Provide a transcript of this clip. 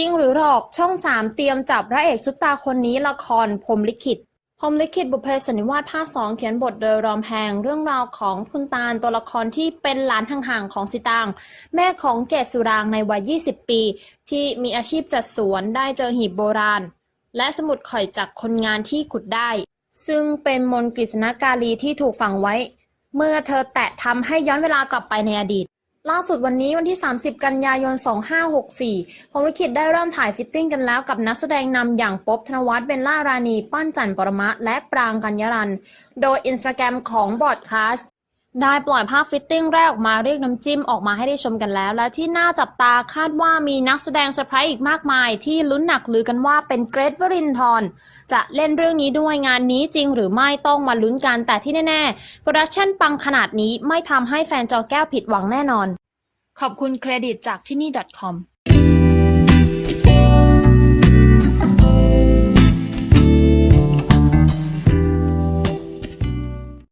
ริงหรือหลอกช่อง3เตรียมจับพระเอกซุปตาคนนี้ละครพรมลิขิตพรมลิขิตบุพเพสันนิวาสภาคสองเขียนบทโดยรอมแพงเรื่องราวของคุณตาลตัวละครที่เป็นหลานห่างๆของสิตาง แม่ของเกศสุรางในวัย 20 ปี ที่มีอาชีพจัดสวนได้เจอหีบโบราณ และสมุดข่อยจากคนงานที่ขุดได้ ซึ่งเป็นมนต์กฤษณกาลีที่ถูกฝังไว้ เมื่อเธอแตะทำให้ย้อนเวลากลับไปในอดีต ล่าสุดวันนี้วันที่ 30 กันยายน 2564พรหมลิขิตได้เริ่มถ่ายฟิตติ้งกันแล้วกับนักแสดงนำอย่างป๊บธนวัฒน์เบลล่ารานีปั้นจันปรมะ และปรางกัญญารัน โดยอินสตาแกรมของบอดคาส ได้ปล่อยภาพฟิตติ้งแรกออกมาเรียกน้ำจิ้มออกมาให้ได้ชมกันแล้ว และที่น่าจับตาคาดว่ามีนักแสดงเซอร์ไพรส์อีกมากมาย ที่ลุ้นหนักลือกันว่าเป็นเกรทวรินทร์จะเล่นเรื่องนี้ด้วยงานนี้จริงหรือไม่ต้องมาลุ้นกันแต่ที่แน่ๆโปรดักชั่นปังขนาดนี้ไม่ทำให้แฟนจอแก้วผิดหวังแน่นอน ขอบคุณเครดิตจากที่นี่ .com